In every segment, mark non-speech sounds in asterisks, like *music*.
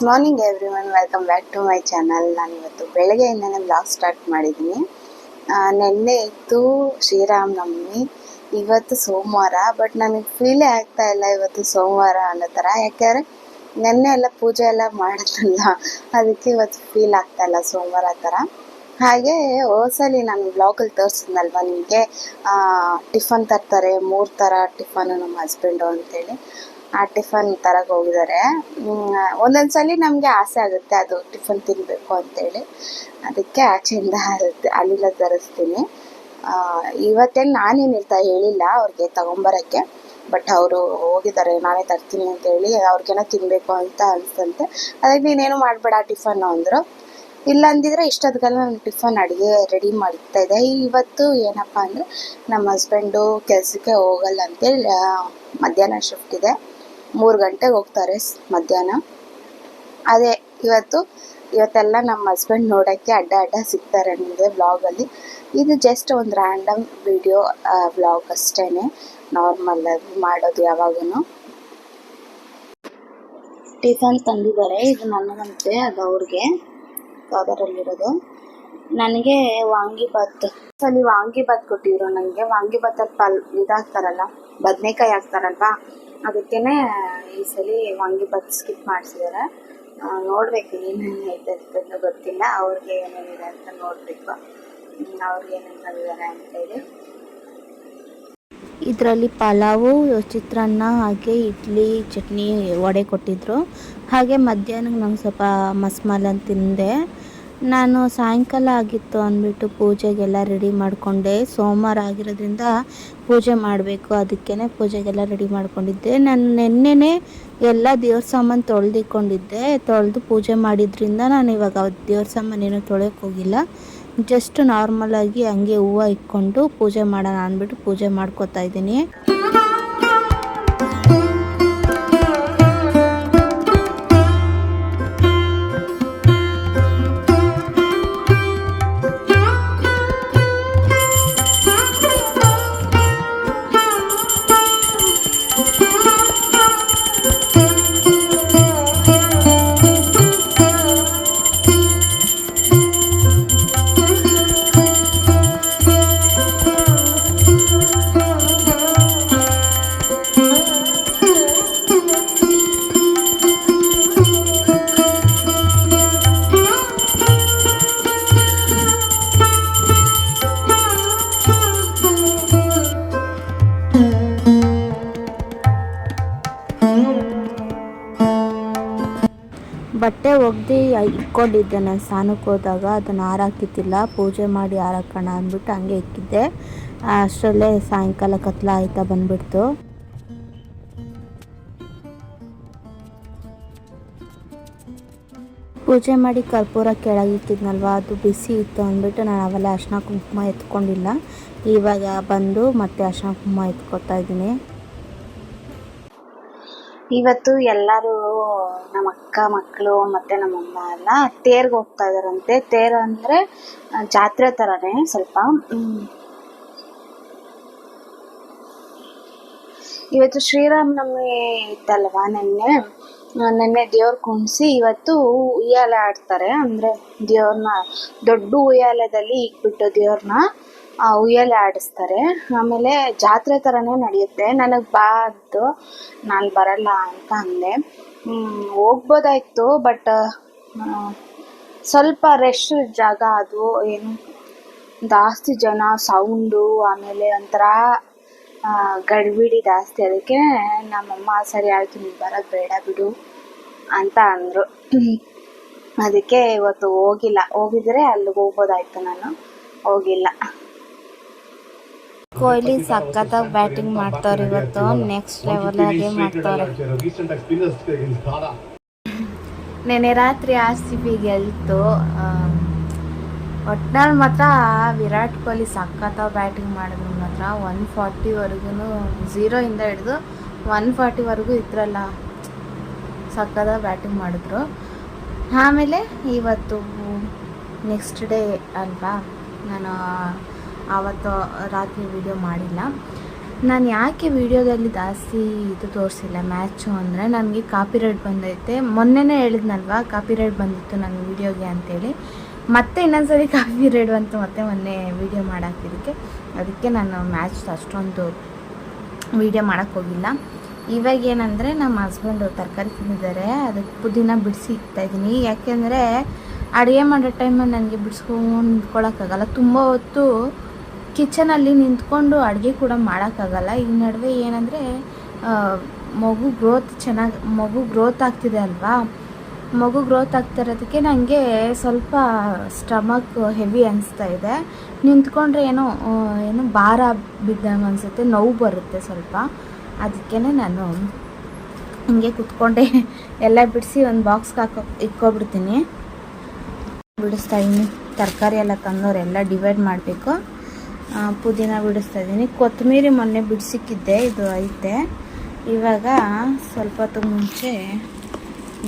Good morning everyone welcome back to my channel ನಾನು ಇವತ್ತು ಬೆಳಗ್ಗೆಯಿಂದನೇ blog start ಮಾಡಿದ್ದೀನಿ. ನಿನ್ನೆ ನೆನ್ನೆ ಇತ್ತು ಶ್ರೀರಾಮನವಮಿ ಇವತ್ತು ಸೋಮವಾರ ಬಟ್ ನನಗೆ ಫೀಲೇ ಆಗ್ತಾ ಇಲ್ಲ ಇವತ್ತು ಸೋಮವಾರ ಅನ್ನೋ ಥರ ಯಾಕೆಂದರೆ ನೆನ್ನೆ ಎಲ್ಲ ಪೂಜೆ ಎಲ್ಲ ಮಾಡಿದ್ರಲ್ಲ ಅದಕ್ಕೆ ಇವತ್ತು ಫೀಲ್ ಆಗ್ತಾ ಇಲ್ಲ ಸೋಮವಾರ ಥರ ಹಾಗೆ ಹೋಸಲಿ ನಾನು ಬ್ಲಾಗಲ್ಲಿ ತೋರಿಸಿದ್ನಲ್ವ ನಿಮಗೆ? ಟಿಫನ್ ತರ್ತಾರೆ, ಮೂರು ಥರ ಟಿಫನು ನಮ್ಮ ಹಸ್ಬೆಂಡು ಅಂತೇಳಿ. ಆ ಟಿಫನ್ ತರಕ್ಕೆ ಹೋಗಿದ್ದಾರೆ ಒಂದೊಂದು ಸಲ ನಮಗೆ ಆಸೆ ಆಗುತ್ತೆ ಅದು ಟಿಫನ್ ತಿನ್ನಬೇಕು ಅಂತೇಳಿ. ಅದಕ್ಕೆ ಆಚೆಯಿಂದ ಅಲ್ಲಿಲ್ಲ ತರಿಸ್ತೀನಿ. ಇವತ್ತೇನು ನಾನೇನು ಇರ್ತಾ ಹೇಳಿಲ್ಲ ಅವ್ರಿಗೆ ತಗೊಂಬರಕ್ಕೆ. ಬಟ್ ಅವರು ಹೋಗಿದ್ದಾರೆ ನಾನೇ ತರ್ತೀನಿ ಅಂತ ಹೇಳಿ ಅವ್ರಿಗೇನೋ ತಿನ್ನಬೇಕು ಅಂತ ಅನಿಸ್ತಂತೆ. ಅದಕ್ಕೆ ನೀನೇನು ಮಾಡಬೇಡ ಟಿಫನ್ ಅಂದರು. ಇಲ್ಲ ಅಂದಿದ್ರೆ ಇಷ್ಟೊತ್ತಿಗೆಲ್ಲ ನಾನು ಟಿಫನ್ ಅಡುಗೆ ರೆಡಿ ಮಾಡ್ತಾ ಇದ್ದೆ. ಇವತ್ತು ಏನಪ್ಪ ಅಂದರೆ ನಮ್ಮ ಹಸ್ಬೆಂಡು ಕೆಲಸಕ್ಕೆ ಹೋಗಲ್ಲ ಅಂತೇಳಿ ಮಧ್ಯಾಹ್ನ ಶಿಫ್ಟ್ ಇದೆ. ಮೂರು ಗಂಟೆಗೆ ಹೋಗ್ತಾರೆ ಮಧ್ಯಾಹ್ನ. ಅದೇ ಇವತ್ತು, ಇವತ್ತೆಲ್ಲ ನಮ್ಮ ಹಸ್ಬೆಂಡ್ ನೋಡೋಕ್ಕೆ ಅಡ್ಡ ಅಡ್ಡ ಸಿಗ್ತಾರೆ ನನಗೆ ವ್ಲಾಗಲ್ಲಿ ಇದು ಜಸ್ಟ್ ಒಂದು ರ್ಯಾಂಡಮ್ ವಿಡಿಯೋ ವ್ಲಾಗ್ ಅಷ್ಟೇ ನಾರ್ಮಲ್ ಅದು ಮಾಡೋದು ಯಾವಾಗೂ ಟಿಫನ್ ತಂದಿದ್ದಾರೆ. ಇದು ನನಗಂತೆ ಅದು ಅವ್ರಿಗೆ. ಕವರಲ್ಲಿರೋದು ನನಗೆ ವಾಂಗಿಬಾತ್ ಸಲಿ ವಾಂಗಿಭಾತ್ ಕೊಟ್ಟಿದ್ರು ನನಗೆ. ವಾಂಗಿಭಾತಲ್ಲಿ ಪಲ್ ಇದಾಗ್ತಾರಲ್ಲ, ಬದನೆಕಾಯಿ ಹಾಕ್ತಾರಲ್ವಾ? ಅದಕ್ಕೇನೆ ಈ ಸಲ ವಾಂಗಿಬಾತ್ ಸ್ಕಿಪ್ ಮಾಡಿಸಿದ್ದಾರೆ ನೋಡಬೇಕು ಏನೇನು ಐತೆ ಅಂತ ಗೊತ್ತಿಲ್ಲ. ಅವ್ರಿಗೆ ಏನೇನಿದೆ ಅಂತ ನೋಡಬೇಕು. ಅವ್ರಿಗೆ ಏನೇನು ಅಂತ ಹೇಳಿ. ಇದರಲ್ಲಿ ಪಲಾವು, ಚಿತ್ರಾನ್ನ, ಹಾಗೆ ಇಡ್ಲಿ, ಚಟ್ನಿ, ವಡೆ ಕೊಟ್ಟಿದ್ದರು ಹಾಗೆ ಮಧ್ಯಾಹ್ನಕ್ಕೆ ನಂಗೆ ಸ್ವಲ್ಪ ಮಸ್ಮಾಲನ್ನು ತಿಂದೆ. ನಾನು ಸಾಯಂಕಾಲ ಆಗಿತ್ತು ಅಂದ್ಬಿಟ್ಟು ಪೂಜೆಗೆಲ್ಲ ರೆಡಿ ಮಾಡಿಕೊಂಡೆ. ಸೋಮವಾರ ಆಗಿರೋದ್ರಿಂದ ಪೂಜೆ ಮಾಡಬೇಕು ಅದಕ್ಕೇ ಪೂಜೆಗೆಲ್ಲ ರೆಡಿ ಮಾಡಿಕೊಂಡಿದ್ದೆ. ನಾನು ನಿನ್ನೆನೆ ಎಲ್ಲ ದೇವ್ರ ಸಾಮಾನು ತೊಳೆದಿಕೊಂಡಿದ್ದೆ. ತೊಳೆದು ಪೂಜೆ ಮಾಡಿದ್ರಿಂದ ನಾನು ಇವಾಗ ದೇವ್ರ ಸಾಮಾನು ಏನೂ ತೊಳೆಯೋಕೆ ಹೋಗಿಲ್ಲ. ಜಸ್ಟ್ ನಾರ್ಮಲಾಗಿ ಹಂಗೆ ಹೂವು ಇಟ್ಕೊಂಡು ಪೂಜೆ ಮಾಡೋಣ ಅಂದ್ಬಿಟ್ಟು ಪೂಜೆ ಮಾಡ್ಕೋತಾ ಇದ್ದೀನಿ. ಬಟ್ಟೆ ಒಗ್ದು ಇಟ್ಕೊಂಡಿದ್ದೆ ನಾನು ಸ್ನಾನಕ್ಕೆ ಹೋದಾಗ, ಅದನ್ನು ಹಾರಾಕಿತ್ತಿಲ್ಲ ಪೂಜೆ ಮಾಡಿ ಹಾರಾಕೋಣ ಅಂದ್ಬಿಟ್ಟು ಹಂಗೆ ಇಕ್ಕಿದ್ದೆ. ಅಷ್ಟರಲ್ಲೇ ಸಾಯಂಕಾಲ ಕತ್ಲ ಆಯ್ತಾ ಬಂದ್ಬಿಡ್ತು. ಪೂಜೆ ಮಾಡಿ ಕರ್ಪೂರ ಕೆಳಗಿಟ್ಟಿದ್ನಲ್ವ ಅದು ಬಿಸಿ ಇತ್ತು ಅಂದ್ಬಿಟ್ಟು ನಾನು ಅವೆಲ್ಲ ಅರ್ಶಿನ ಕುಂಕುಮ ಎತ್ಕೊಂಡಿಲ್ಲ. ಇವಾಗ ಬಂದು ಮತ್ತೆ ಅರ್ಶಿನ ಕುಂಕುಮ ಎತ್ಕೊತಾ ಇದ್ದೀನಿ. ಇವತ್ತು ಎಲ್ಲರೂ ನಮ್ಮ ಅಕ್ಕ ಮಕ್ಕಳು ಮತ್ತೆ ನಮ್ಮಮ್ಮ ಎಲ್ಲ ತೇರ್ಗೆ ಹೋಗ್ತಾ ಇದ್ದಾರಂತೆ ತೇರು ಅಂದ್ರೆ ಜಾತ್ರೆ ಥರನೇ ಸ್ವಲ್ಪ. ಇವತ್ತು ಶ್ರೀರಾಮನವಮಿ ಇತ್ತಲ್ವಾ ನೆನ್ನೆ? ನೆನ್ನೆ ದೇವ್ರ ಕುಣಿಸಿ ಇವತ್ತು ಉಯ್ಯಾಲೆ ಆಡ್ತಾರೆ. ಅಂದರೆ ದೇವ್ರನ್ನ ದೊಡ್ಡ ಉಯ್ಯಾಲೆದಲ್ಲಿ ಇಕ್ಬಿಟ್ಟು ದೇವ್ರನ್ನ ಉಯ್ಯಾಲೆ ಆಡಿಸ್ತಾರೆ. ಆಮೇಲೆ ಜಾತ್ರೆ ಥರನೇ ನಡೆಯುತ್ತೆ. ನನಗೆ ಬಾ ನಾನು ಬರಲ್ಲ ಅಂತ ಅಂದೆ. ಹೋಗ್ಬೋದಾಯ್ತು, ಬಟ್ ಸ್ವಲ್ಪ ರಶ್ ಜಾಗ ಅದು ಏನು ಜಾಸ್ತಿ ಜನ ಸೌಂಡು ಆಮೇಲೆ ಒಂಥರ ಗಡಿಬಿಡಿ ಜಾಸ್ತಿ. ಅದಕ್ಕೆ ನಮ್ಮಮ್ಮ, ಸರಿ ಆಯಿತು, ನೀನು ಬರೋದು ಬೇಡ ಬಿಡು ಅಂತ ಅಂದರು. ಅದಕ್ಕೆ ಇವತ್ತು ಹೋಗಿಲ್ಲ. ಹೋಗಿದ್ರೆ ಅಲ್ಲಿಗೆ ಹೋಗ್ಬೋದಾಯ್ತು ನಾನು. ಹೋಗಿಲ್ಲ. ಕೊಹ್ಲಿ ಸಖತ್ತಾಗಿ ಬ್ಯಾಟಿಂಗ್ ಮಾಡ್ತಾರೆ ಇವತ್ತು. ನೆಕ್ಸ್ಟ್ ಲೆವೆಲ್ ಆಗಿ ಮಾಡ್ತಾವ್ರೆ. ನೆನೆ ರಾತ್ರಿ ಆರ್ ಸಿ ಬಿ ಗೆಲ್ತು ಒಟ್ನಲ್ಲಿ ಮಾತ್ರ ವಿರಾಟ್ ಕೊಹ್ಲಿ ಸಖತ್ತಾಗಿ ಬ್ಯಾಟಿಂಗ್ ಮಾಡಿದ್ರು ಮಾತ್ರ. ಒನ್ ಫಾರ್ಟಿವರೆಗೂ ಝೀರೋಯಿಂದ ಹಿಡಿದು ಒನ್ ಫಾರ್ಟಿವರೆಗೂ ಇದ್ರಲ್ಲ. ಸಖತ್ತಾಗಿ ಬ್ಯಾಟಿಂಗ್ ಮಾಡಿದ್ರು. ಆಮೇಲೆ ಇವತ್ತು ನೆಕ್ಸ್ಟ್ ಡೇ ಅಲ್ವಾ, ನಾನು ಆವತ್ತು ರಾತ್ರಿ ವಿಡಿಯೋ ಮಾಡಿಲ್ಲ. ನಾನು ಯಾಕೆ ವಿಡಿಯೋದಲ್ಲಿ ಜಾಸ್ತಿ ಇದು ತೋರಿಸಿಲ್ಲ ಮ್ಯಾಚು ಅಂದರೆ ನನಗೆ ಕಾಪಿರೈಟ್ ಬಂದೈತೆ. ಮೊನ್ನೆನೇ ಹೇಳಿದ್ನಲ್ವಾ ಕಾಪಿರೈಟ್ ಬಂದಿತ್ತು ನನ್ನ ವೀಡಿಯೋಗೆ ಅಂತೇಳಿ. ಮತ್ತೆ ಇನ್ನೊಂದ್ಸರಿ *laughs* ಕಾಪಿರೈಟ್ ಬಂತು, ಮತ್ತೆ ಮೊನ್ನೆ ವೀಡಿಯೋ ಮಾಡಾಕಿದ್ದಕ್ಕೆ ಅದಕ್ಕೆ ನಾನು ಮ್ಯಾಚ್ ಅಷ್ಟೊಂದು ವೀಡಿಯೋ ಮಾಡೋಕ್ಕೆ ಹೋಗಿಲ್ಲ. ಇವಾಗ ಏನಂದರೆ ನಮ್ಮ ಹಸ್ಬೆಂಡು ತರಕಾರಿ ತಿಂದಿದ್ದಾರೆ, ಅದಕ್ಕೆ ಪುದೀನ ಬಿಡಿಸಿ ಇದ್ದೀನಿ ಯಾಕೆಂದರೆ ಅಡುಗೆ ಮಾಡೋ ಟೈಮಲ್ಲಿ ನನಗೆ ಬಿಡಿಸ್ಕೊಂಡು ನಿಂತ್ಕೊಳ್ಳೋಕ್ಕಾಗಲ್ಲ ತುಂಬ ಹೊತ್ತು ಕಿಚನಲ್ಲಿ ನಿಂತ್ಕೊಂಡು ಅಡುಗೆ ಕೂಡ ಮಾಡೋಕ್ಕಾಗಲ್ಲ. ಈ ನಡುವೆ ಏನಂದರೆ ಮಗು ಗ್ರೋತ್ ಚೆನ್ನಾಗಿ, ಮಗು ಗ್ರೋತ್ ಆಗ್ತಿದೆ ಅಲ್ವಾ? ಮಗು ಗ್ರೋತ್ ಆಗ್ತಿರೋದಕ್ಕೆ ನನಗೆ ಸ್ವಲ್ಪ ಸ್ಟಮಕ್ ಹೆವಿ ಅನಿಸ್ತಾ ಇದೆ. ನಿಂತ್ಕೊಂಡ್ರೆ ಏನೋ ಏನು ಭಾರ ಬಿದ್ದಂಗೆ ಅನಿಸುತ್ತೆ, ನೋವು ಬರುತ್ತೆ ಸ್ವಲ್ಪ. ಅದಕ್ಕೇ ನಾನು ಹಿಂಗೆ ಕುತ್ಕೊಂಡೆ. ಎಲ್ಲ ಬಿಡಿಸಿ ಒಂದು ಬಾಕ್ಸ್ಗೆ ಹಾಕೋ ಇಕ್ಕೊಬಿಡ್ತೀನಿ ಬಿಡಿಸ್ತಾ ಇದ್ದೀನಿ. ತರಕಾರಿ ಎಲ್ಲ ತಂದವರೆಲ್ಲ ಡಿವೈಡ್ ಮಾಡಬೇಕು. ಪುದೀನ ಬಿಡಿಸ್ತಾ ಇದ್ದೀನಿ. ಕೊತ್ತಂಬರಿ ಮೊನ್ನೆ ಬಿಡಿಸಿಕ್ಕಿದ್ದೆ, ಇದು ಐತೆ. ಇವಾಗ ಸ್ವಲ್ಪ ಹೊತ್ತು ಮುಂಚೆ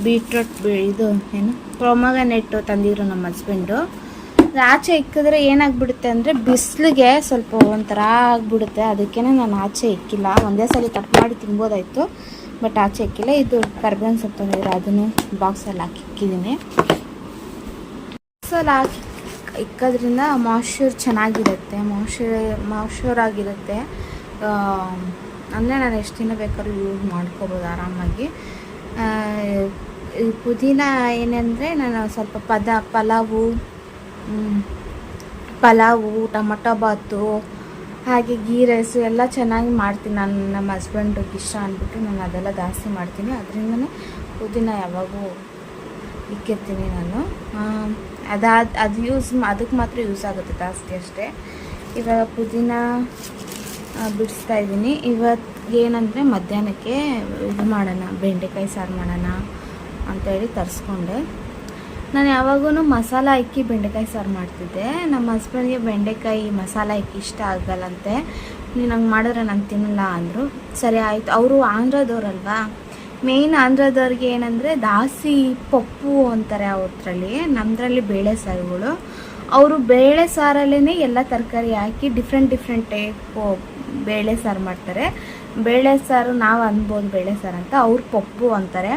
ಬೀಟ್ರೂಟ್ ಬಿ ಇದು ಏನು ಪ್ರೊಮಗನೆಟ್ಟು ತಂದಿದ್ರು ನಮ್ಮ ಹಸ್ಬೆಂಡು. ಆಚೆ ಇಕ್ಕಿದ್ರೆ ಏನಾಗ್ಬಿಡುತ್ತೆ ಅಂದರೆ ಬಿಸಿಲಿಗೆ ಸ್ವಲ್ಪ ಒಂಥರ ಆಗ್ಬಿಡುತ್ತೆ. ಅದಕ್ಕೇ ನಾನು ಆಚೆ ಇಕ್ಕಿಲ್ಲ. ಒಂದೇ ಸಲ ಕಟ್ ಮಾಡಿ ತಿನ್ಬೋದಾಯಿತು, ಬಟ್ ಆಚೆ ಇಕ್ಕಿಲ್ಲ. ಇದು ಕರ್ಬೇವಿನ ಸೊಪ್ಪು ತಂದಿದ್ರು, ಅದನ್ನು ಬಾಕ್ಸಲ್ಲಿ ಹಾಕಿ ಇಕ್ಕಿದ್ದೀನಿ ಬಾಕ್ಸಲ್ಲಿ ಹಾಕಿ ಇಕ್ಕೋದ್ರಿಂದ ಮಾಯ್ಶ್ಚರ್ ಚೆನ್ನಾಗಿರುತ್ತೆ ಮಾಯ್ಶ್ಚರ್ ಮಾಯ್ಶ್ಚರ್ ಆಗಿರುತ್ತೆ. ಅಂದರೆ ನಾನು ಎಷ್ಟು ದಿನ ಬೇಕಾದ್ರೂ ಯೂಸ್ ಮಾಡ್ಕೋಬೋದು ಆರಾಮಾಗಿ. ಪುದೀನ ಏನಂದರೆ ನಾನು ಸ್ವಲ್ಪ ಪದ, ಪಲಾವು ಪಲಾವು, ಟೊಮಟೊ ಬಾತು, ಹಾಗೆ ಗೀ ರೈಸು ಎಲ್ಲ ಚೆನ್ನಾಗಿ ಮಾಡ್ತೀನಿ ನಾನು, ನಮ್ಮ ಹಸ್ಬೆಂಡಿಗೆ ಇಷ್ಟ ಅಂದ್ಬಿಟ್ಟು ನಾನು ಅದೆಲ್ಲ ಜಾಸ್ತಿ ಮಾಡ್ತೀನಿ. ಅದರಿಂದನೇ ಪುದೀನ ಯಾವಾಗೂ ಇಕ್ಕಿರ್ತೀನಿ ನಾನು. ಅದಾದ, ಅದು ಯೂಸ್ ಅದಕ್ಕೆ ಮಾತ್ರ ಯೂಸ್ ಆಗುತ್ತೆ ಜಾಸ್ತಿ ಅಷ್ಟೇ. ಇವಾಗ ಪುದೀನ ಬಿಡಿಸ್ತಾ ಇದ್ದೀನಿ. ಇವತ್ತು ಏನಂದರೆ ಮಧ್ಯಾಹ್ನಕ್ಕೆ ಇದು ಮಾಡೋಣ, ಬೆಂಡೆಕಾಯಿ ಸಾರು ಮಾಡೋಣ ಅಂತೇಳಿ ತರಿಸ್ಕೊಂಡೆ. ನಾನು ಯಾವಾಗೂ ಮಸಾಲ ಇಕ್ಕಿ ಬೆಂಡೆಕಾಯಿ ಸಾರು ಮಾಡ್ತಿದ್ದೆ. ನಮ್ಮ ಹಸ್ಬೆಂಡ್ಗೆ ಬೆಂಡೆಕಾಯಿ ಮಸಾಲ ಇಕ್ಕಿ ಇಷ್ಟ ಆಗಲ್ಲಂತೆ. ನೀನು ಹಂಗೆ ಮಾಡಿದ್ರೆ ನಾನು ತಿನ್ನಲ್ಲ ಅಂದರು. ಸರಿ, ಆಯಿತು. ಅವರು ಆಂಧ್ರದವ್ರಲ್ವಾ? ಮೇಯ್ನ್ ಆಂಧ್ರದವ್ರಿಗೆ ಏನಂದರೆ ದಾಸಿ ಪಪ್ಪು ಅಂತಾರೆ ಅವ್ರಲ್ಲಿ ನಮ್ಮದ್ರಲ್ಲಿ ಬೇಳೆ ಸಾರುಗಳು. ಅವರು ಬೇಳೆ ಸಾರಲ್ಲೇ ಎಲ್ಲ ತರಕಾರಿ ಹಾಕಿ ಡಿಫ್ರೆಂಟ್ ಡಿಫ್ರೆಂಟ್ ಟೈಪು ಬೇಳೆ ಸಾರು ಮಾಡ್ತಾರೆ. ಬೇಳೆ ಸಾರು ನಾವು ಅನ್ಬೋದು ಬೇಳೆ ಸಾರು ಅಂತ, ಅವ್ರು ಪಪ್ಪು ಅಂತಾರೆ.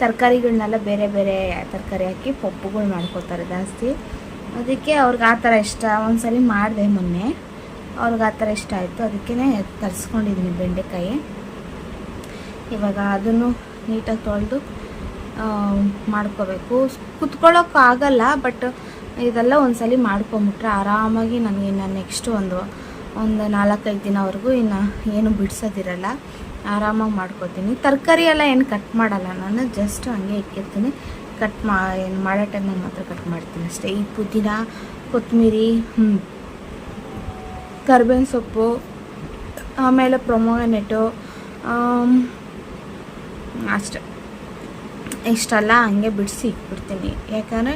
ತರಕಾರಿಗಳನ್ನೆಲ್ಲ ಬೇರೆ ಬೇರೆ ತರಕಾರಿ ಹಾಕಿ ಪಪ್ಪುಗಳು ಮಾಡ್ಕೋತಾರೆ ಜಾಸ್ತಿ. ಅದಕ್ಕೆ ಅವ್ರಿಗೆ ಆ ಥರ ಇಷ್ಟ. ಒಂದ್ಸಲಿ ಮಾಡಿದೆ ಮೊನ್ನೆ. ಅವ್ರಿಗೆ ಆ ಥರ ಇಷ್ಟ ಆಯಿತು. ಅದಕ್ಕೇ ತರಿಸ್ಕೊಂಡಿದ್ದೀನಿ ಬೆಂಡೆಕಾಯಿ. ಇವಾಗ ಅದನ್ನು ನೀಟಾಗಿ ತೊಳೆದು ಮಾಡ್ಕೋಬೇಕು. ಕುತ್ಕೊಳ್ಳೋಕೆ ಆಗಲ್ಲ, ಬಟ್ ಇದೆಲ್ಲ ಒಂದ್ಸಲಿ ಮಾಡ್ಕೊಂಬಿಟ್ರೆ ಆರಾಮಾಗಿ ನನಗೆ ಇನ್ನು ನೆಕ್ಸ್ಟ್ ಒಂದು ಒಂದು ನಾಲ್ಕೈದು ದಿನವರೆಗೂ ಇನ್ನು ಏನು ಬಿಡಿಸೋದಿರಲ್ಲ. ಆರಾಮಾಗಿ ಮಾಡ್ಕೋತೀನಿ. ತರಕಾರಿ ಎಲ್ಲ ಏನು ಕಟ್ ಮಾಡಲ್ಲ ನಾನು, ಜಸ್ಟ್ ಹಂಗೆ ಇಕ್ಕಿರ್ತೀನಿ. ಕಟ್ ಮಾ, ಏನು ಮಾಡೋ ಟೈಮಲ್ಲಿ ಮಾತ್ರ ಕಟ್ ಮಾಡ್ತೀನಿ ಅಷ್ಟೇ. ಈ ಪುದೀನ, ಕೊತ್ತಂಬರಿ ಕರ್ಬೇವಿನ ಸೊಪ್ಪು, ಆಮೇಲೆ ಪ್ರೊಮೋಗನೆಟು ಅಷ್ಟೆ. ಇಷ್ಟೆಲ್ಲ, ಹಂಗೆ ಬಿಡಿಸಿ ಇಟ್ಬಿಡ್ತೀನಿ. ಯಾಕಂದರೆ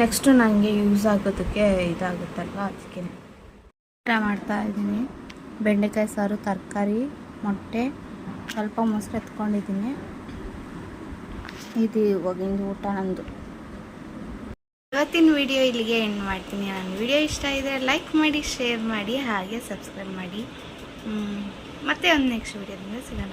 ನೆಕ್ಸ್ಟು ನನಗೆ ಯೂಸ್ ಆಗೋದಕ್ಕೆ ಇದಾಗುತ್ತಲ್ವ? ಅದಕ್ಕೆ ಊಟ ಮಾಡ್ತಾ ಇದ್ದೀನಿ. ಬೆಂಡೆಕಾಯಿ ಸಾರು, ತರಕಾರಿ, ಮೊಟ್ಟೆ, ಸ್ವಲ್ಪ ಮೊಸರು ಎತ್ಕೊಂಡಿದ್ದೀನಿ. ಇದು ಇವಾಗಿಂದ ಊಟ ನಂದು. ಇವತ್ತಿನ ವಿಡಿಯೋ ಇಲ್ಲಿಗೆ ಎಂಡ್ ಮಾಡ್ತೀನಿ. ನನ್ನ ವಿಡಿಯೋ ಇಷ್ಟ ಇದ್ದರೆ ಲೈಕ್ ಮಾಡಿ ಶೇರ್ ಮಾಡಿ, ಹಾಗೆ ಸಬ್ಸ್ಕ್ರೈಬ್ ಮಾಡಿ. ಮತ್ತೆ ಒಂದು ನೆಕ್ಸ್ಟ್ ವಿಡಿಯೋದಿಂದ ಸಿಗೋಣ.